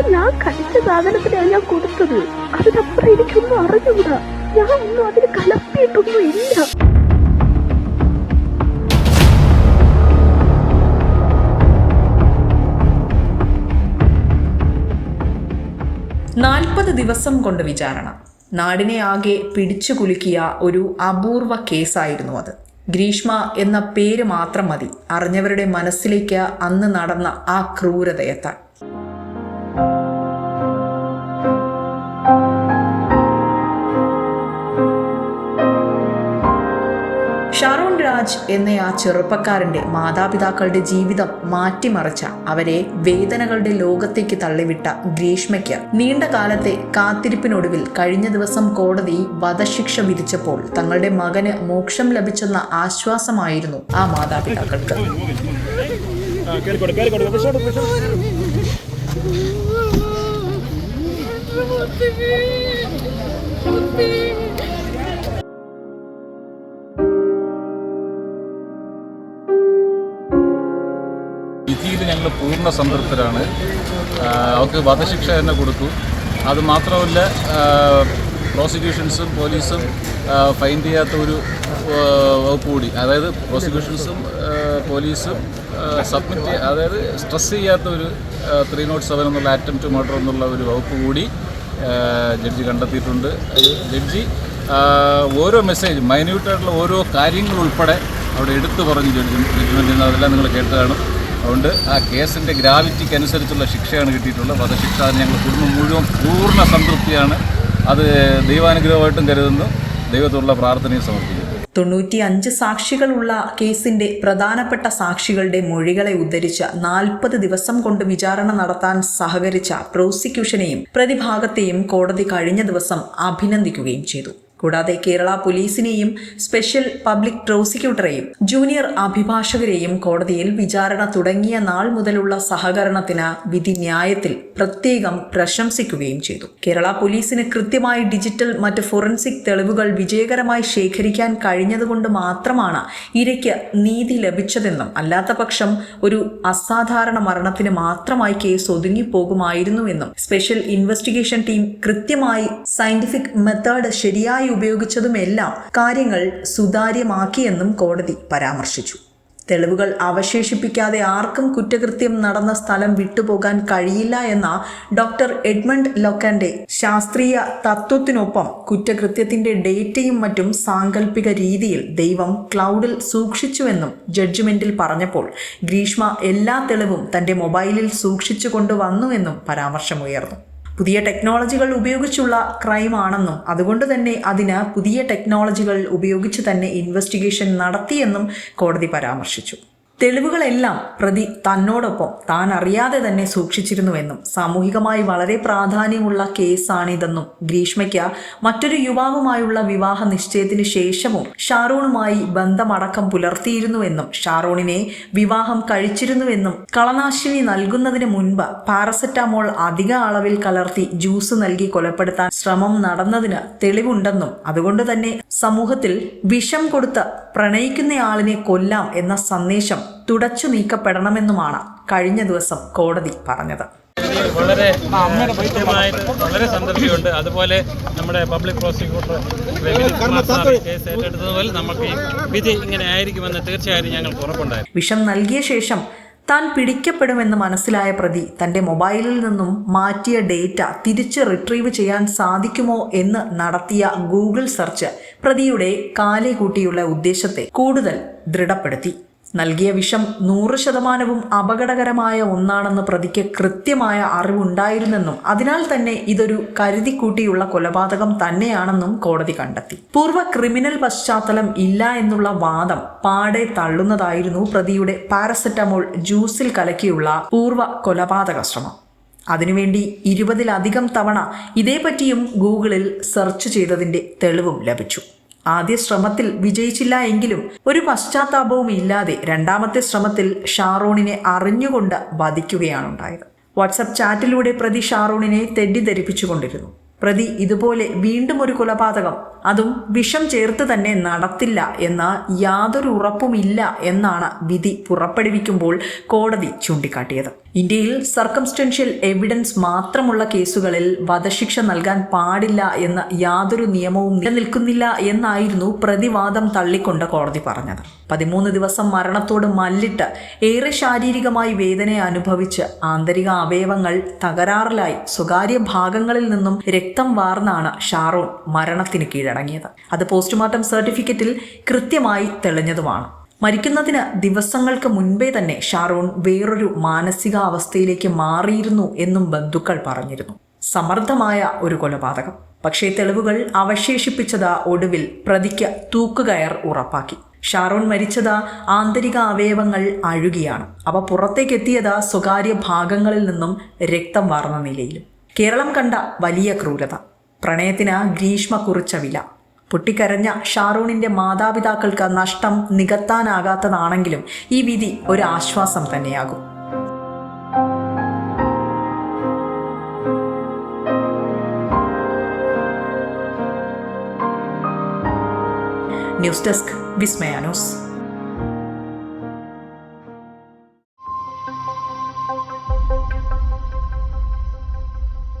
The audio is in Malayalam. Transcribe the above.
ഞാൻ കഴിച്ച സാധനത്തിനാണ് ഞാൻ കൊടുത്തത്. അതിനപ്പുറം എനിക്കൊന്നും അറിഞ്ഞുകൂടാ. ഞാൻ ഒന്നും അതിന് കലർത്തിയിട്ടൊന്നും ഇല്ല നാൽപ്പത് ദിവസം കൊണ്ട് വിചാരണ. നാടിനെ ആകെ പിടിച്ചു കുലുക്കിയ ഒരു അപൂർവ കേസായിരുന്നു അത്. ഗ്രീഷ്മ എന്ന പേര് മാത്രം മതി. അറിഞ്ഞവരുടെ മനസ്സിലേക്ക് അന്ന് നടന്ന ആ ക്രൂരതയെത്താൻ. ഷാറൂൺ എന്ന ആ ചെറുപ്പക്കാരന്റെ മാതാപിതാക്കളുടെ ജീവിതം മാറ്റിമറിച്ച അവരെ വേദനകളുടെ ലോകത്തേക്ക് തള്ളിവിട്ട ഗ്രീഷ്മയ്ക്ക് നീണ്ട കാലത്തെ കാത്തിരിപ്പിനൊടുവിൽ കഴിഞ്ഞ ദിവസം കോടതി വധശിക്ഷ വിധിച്ചപ്പോൾ തങ്ങളുടെ മകന് മോക്ഷം ലഭിച്ചെന്ന ആശ്വാസമായിരുന്നു ആ മാതാപിതാക്കൾക്ക്. വിധിയിൽ ഞങ്ങൾ പൂർണ സംതൃപ്തരാണ്. അവർക്ക് വധശിക്ഷ തന്നെ കൊടുത്തു. അത് മാത്രമല്ല പ്രോസിക്യൂഷൻസും പോലീസും ഫൈൻ ഫൈൻഡ് ചെയ്യാത്ത ഒരു വകുപ്പ് കൂടി. അതായത് പ്രോസിക്യൂഷൻസും പോലീസും സബ്മിറ്റ് അതായത് സ്ട്രെസ് ചെയ്യാത്ത ഒരു ത്രീ നോട്ട് സെവൻ എന്നുള്ള അറ്റംപ്റ്റ് മർഡർ എന്നുള്ള ഒരു വകുപ്പ് കൂടി ജഡ്ജി കണ്ടെത്തിയിട്ടുണ്ട്. ജഡ്ജി ഓരോ മെസ്സേജ് മൈന്യൂട്ടായിട്ടുള്ള ഓരോ കാര്യങ്ങൾ ഉൾപ്പെടെ അവിടെ എടുത്തു പറഞ്ഞു ജഡ്ജി ജഡ്ജ്മെന്റിൽ അതെല്ലാം നിങ്ങൾ കേട്ടതാണ്. അതുകൊണ്ട് ആ കേസിന്റെ ഗ്രാവിറ്റിക്ക് അനുസരിച്ചുള്ള ശിക്ഷയാണ് കിട്ടിയിട്ടുള്ളത്. വധശിക്ഷ അത് ഞങ്ങൾ കുടുംബം മുഴുവൻ പൂർണ സംതൃപ്തിയാണ്. അത് ദൈവാനുഗ്രഹമായിട്ടും കരുതുന്നു. ദൈവത്തോടുള്ള പ്രാർത്ഥനയും സമർപ്പിക്കുന്നു. തൊണ്ണൂറ്റി അഞ്ച് സാക്ഷികളുള്ള കേസിന്റെ പ്രധാനപ്പെട്ട സാക്ഷികളുടെ മൊഴികളെ ഉദ്ധരിച്ച് നാൽപ്പത് ദിവസം കൊണ്ട് വിചാരണ നടത്താൻ സഹകരിച്ച പ്രോസിക്യൂഷനെയും പ്രതിഭാഗത്തെയും കോടതി കഴിഞ്ഞ ദിവസം അഭിനന്ദിക്കുകയും ചെയ്തു. കൂടാതെ കേരള പോലീസിനെയും സ്പെഷ്യൽ പബ്ലിക് പ്രോസിക്യൂട്ടറെയും ജൂനിയർ അഭിഭാഷകരെയും കോടതിയിൽ വിചാരണ തുടങ്ങിയ നാൾ മുതലുള്ള സഹകരണത്തിന് വിധി ന്യായത്തിൽ പ്രത്യേകം പ്രശംസിക്കുകയും ചെയ്തു. കേരള പോലീസിന് കൃത്യമായി ഡിജിറ്റൽ മറ്റ് ഫോറൻസിക് തെളിവുകൾ വിജയകരമായി ശേഖരിക്കാൻ കഴിഞ്ഞതുകൊണ്ട് മാത്രമാണ് ഇരയ്ക്ക് നീതി ലഭിച്ചതെന്നും അല്ലാത്ത പക്ഷം ഒരു അസാധാരണ മരണത്തിന് മാത്രമായി കേസ് ഒതുങ്ങിപ്പോകുമായിരുന്നുവെന്നും സ്പെഷ്യൽ ഇൻവെസ്റ്റിഗേഷൻ ടീം കൃത്യമായി സയന്റിഫിക് മെത്തേഡ് ശരിയായി ഉപയോഗിച്ചതുമെല്ലാം കാര്യങ്ങൾ സുതാര്യമാക്കിയെന്നും കോടതി പരാമർശിച്ചു. തെളിവുകൾ അവശേഷിപ്പിക്കാതെ ആർക്കും കുറ്റകൃത്യം നടന്ന സ്ഥലം വിട്ടുപോകാൻ കഴിയില്ല എന്ന ഡോക്ടർ എഡ്മണ്ട് ലൊക്കന്റെ ശാസ്ത്രീയ തത്വത്തിനൊപ്പം കുറ്റകൃത്യത്തിന്റെ ഡേറ്റയും മറ്റും സാങ്കല്പിക രീതിയിൽ ദൈവം ക്ലൗഡിൽ സൂക്ഷിച്ചുവെന്നും ജഡ്ജ്മെന്റിൽ പറഞ്ഞപ്പോൾ ഗ്രീഷ്മ എല്ലാ തെളിവും തന്റെ മൊബൈലിൽ സൂക്ഷിച്ചു കൊണ്ടുവന്നുവെന്നും പരാമർശമുയർന്നു. പുതിയ ടെക്നോളജികൾ ഉപയോഗിച്ചുള്ള ക്രൈം ആണെന്നും അതുകൊണ്ട് തന്നെ അതിന് പുതിയ ടെക്നോളജികൾ ഉപയോഗിച്ച് തന്നെ ഇൻവെസ്റ്റിഗേഷൻ നടത്തിയെന്നും കോടതി പരാമർശിച്ചു. തെളിവുകളെല്ലാം പ്രതി തന്നോടൊപ്പം താൻ അറിയാതെ തന്നെ സൂക്ഷിച്ചിരുന്നുവെന്നും സാമൂഹികമായി വളരെ പ്രാധാന്യമുള്ള കേസാണിതെന്നും ഗ്രീഷ്മയ്ക്ക് മറ്റൊരു യുവാവുമായുള്ള വിവാഹ നിശ്ചയത്തിന് ശേഷവും ഷാറൂണുമായി ബന്ധമടക്കം പുലർത്തിയിരുന്നുവെന്നും ഷാറൂണിനെ വിവാഹം കഴിച്ചിരുന്നുവെന്നും കളനാശിനി നൽകുന്നതിന് മുൻപ് പാരസെറ്റാമോൾ അധിക അളവിൽ കലർത്തി ജ്യൂസ് നൽകി കൊലപ്പെടുത്താൻ ശ്രമം നടന്നതിന് തെളിവുണ്ടെന്നും അതുകൊണ്ട് തന്നെ സമൂഹത്തിൽ വിഷം കൊടുത്ത് പ്രണയിക്കുന്നയാളിനെ കൊല്ലാം എന്ന സന്ദേശം തുടച്ചു നീക്കപ്പെടണമെന്നുമാണ് കഴിഞ്ഞ ദിവസം കോടതി പറഞ്ഞത്. വളരെ വളരെ സംതൃപ്തിയുണ്ട്. അതുപോലെ നമ്മുടെ പബ്ലിക് പ്രോസിക്യൂട്ടർ കേസ് ഏറ്റെടുത്തതുപോലെ നമുക്ക് വിധി ഇങ്ങനെ ആയിരിക്കുമെന്ന് തീർച്ചയായും ഞങ്ങൾ ഉറപ്പുണ്ടായിരുന്നു. വിഷം നൽകിയ ശേഷം താൻ പിടിക്കപ്പെടുമെന്ന് മനസ്സിലായ പ്രതി തന്റെ മൊബൈലിൽ നിന്നും മാറ്റിയ ഡേറ്റ തിരിച്ച് റിട്രീവ് ചെയ്യാൻ സാധിക്കുമോ എന്ന് നടത്തിയ ഗൂഗിൾ സെർച്ച് പ്രതിയുടെ കാലേ കൂട്ടിയുള്ള ഉദ്ദേശത്തെ കൂടുതൽ ദൃഢപ്പെടുത്തി. നൽകിയ വിഷം നൂറ് ശതമാനവും അപകടകരമായ ഒന്നാണെന്ന് പ്രതിക്ക് കൃത്യമായ അറിവുണ്ടായിരുന്നെന്നും അതിനാൽ തന്നെ ഇതൊരു കരുതിക്കൂട്ടിയുള്ള കൊലപാതകം തന്നെയാണെന്നും കോടതി കണ്ടെത്തി. പൂർവ ക്രിമിനൽ പശ്ചാത്തലം ഇല്ല എന്നുള്ള വാദം പാടെ തള്ളുന്നതായിരുന്നു പ്രതിയുടെ പാരസെറ്റമോൾ ജ്യൂസിൽ കലക്കിയുള്ള പൂർവ കൊലപാതക ശ്രമം. അതിനുവേണ്ടി ഇരുപതിലധികം തവണ ഇതേപറ്റിയും ഗൂഗിളിൽ സെർച്ച് ചെയ്തതിന്റെ തെളിവും ലഭിച്ചു. ആദ്യ ശ്രമത്തിൽ വിജയിച്ചില്ല എങ്കിലും ഒരു പശ്ചാത്താപവും ഇല്ലാതെ രണ്ടാമത്തെ ശ്രമത്തിൽ ഷാറൂണിനെ അറിഞ്ഞുകൊണ്ട് വധിക്കുകയാണുണ്ടായത്. വാട്സപ്പ് ചാറ്റിലൂടെ പ്രതി ഷാറൂണിനെ തെറ്റിദ്ധരിപ്പിച്ചുകൊണ്ടിരുന്നു. പ്രതി ഇതുപോലെ വീണ്ടും ഒരു കൊലപാതകം. അതും വിഷം ചേർത്ത് തന്നെ നടത്തില്ല എന്ന യാതൊരു ഉറപ്പുമില്ല എന്നാണ് വിധി പുറപ്പെടുവിക്കുമ്പോൾ കോടതി ചൂണ്ടിക്കാട്ടിയത്. ഇന്ത്യയിൽ സർക്കംസ്റ്റൻഷ്യൽ എവിഡൻസ് മാത്രമുള്ള കേസുകളിൽ വധശിക്ഷ നൽകാൻ പാടില്ല എന്ന യാതൊരു നിയമവും നിലനിൽക്കുന്നില്ല എന്നായിരുന്നു പ്രതിവാദം തള്ളിക്കൊണ്ട് കോടതി പറഞ്ഞത്. പതിമൂന്ന് ദിവസം മരണത്തോട് മല്ലിട്ട് ഏറെ ശാരീരികമായി വേദന അനുഭവിച്ച് ആന്തരിക അവയവങ്ങൾ തകരാറിലായി സ്വകാര്യ ഭാഗങ്ങളിൽ നിന്നും രക്തം വാർന്നാണ് ഷാറോൺ മരണത്തിന് കീഴടങ്ങിയത്. അത് പോസ്റ്റ്മോർട്ടം സർട്ടിഫിക്കറ്റിൽ കൃത്യമായി തെളിഞ്ഞതുമാണ്. മരിക്കുന്നതിന് ദിവസങ്ങൾക്ക് മുൻപേ തന്നെ ഷാറോൺ വേറൊരു മാനസികാവസ്ഥയിലേക്ക് മാറിയിരുന്നു എന്നും ബന്ധുക്കൾ പറഞ്ഞിരുന്നു. സമർത്ഥമായ ഒരു കൊലപാതകം. പക്ഷേ തെളിവുകൾ അവശേഷിപ്പിച്ചത് ഒടുവിൽ പ്രതിക്ക് തൂക്കുകയർ ഉറപ്പാക്കി. ഷാറോൺ മരിച്ചത് ആന്തരിക അവയവങ്ങൾ അഴുകിയാണ്. അവ പുറത്തേക്കെത്തിയത് സ്വകാര്യ ഭാഗങ്ങളിൽ നിന്നും രക്തം വാർന്ന നിലയിലും. കേരളം കണ്ട വലിയ ക്രൂരത. പ്രണയത്തിന് ഗ്രീഷ്മ കുറിച്ച വില. പൊട്ടിക്കരഞ്ഞ ഷാറൂണിന്റെ മാതാപിതാക്കൾക്ക് നഷ്ടം നികത്താനാകാത്തതാണെങ്കിലും ഈ വിധി ഒരു ആശ്വാസം തന്നെയാകും. News desk വിസ്മയാനോസ്